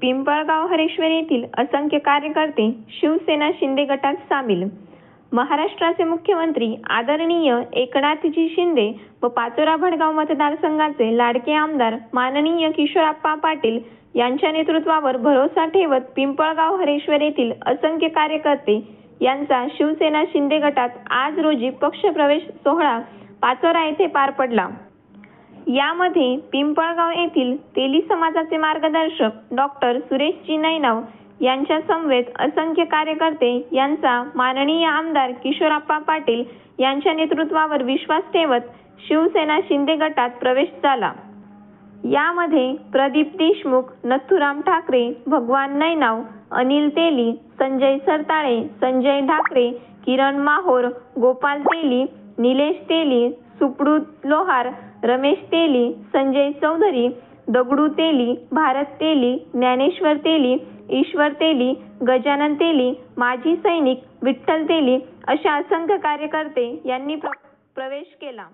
पिंपळगाव हरेश्वर येथील असंख्य कार्यकर्ते शिवसेना शिंदे गटात सामील. महाराष्ट्राचे मुख्यमंत्री आदरणीय एकनाथजी शिंदे व पाचोरा भडगाव मतदारसंघाचे लाडके आमदार माननीय किशोरप्पा पाटील यांच्या नेतृत्वावर भरोसा ठेवत पिंपळगाव हरेश्वर येथील असंख्य कार्यकर्ते यांचा शिवसेना शिंदे गटात आज रोजी पक्षप्रवेश सोहळा पाचोरा येथे पार पडला. यामध्ये पिंपळगाव येथील तेली समाजाचे मार्गदर्शक डॉक्टर सुरेशजी नैनाव यांच्या समवेत असंख्य कार्यकर्ते यांचा माननीय आमदार किशोरप्पा पाटील यांच्या नेतृत्वावर विश्वास ठेवत शिवसेना शिंदे गटात प्रवेश झाला. यामध्ये प्रदीप देशमुख नथुराम ठाकरे भगवान नैनाव अनिल तेली संजय सरताळे संजय ढाकरे किरण माहोर गोपाल तेली निलेश तेली सुपडू लोहार रमेश तेली संजय चौधरी दगडू तेली भारत तेली ज्ञानेश्वर तेली ईश्वर तेली गजानन तेली माजी सैनिक विठ्ठल तेली अशा असंख्य कार्यकर्ते यांनी प्र- प्रवेश केला.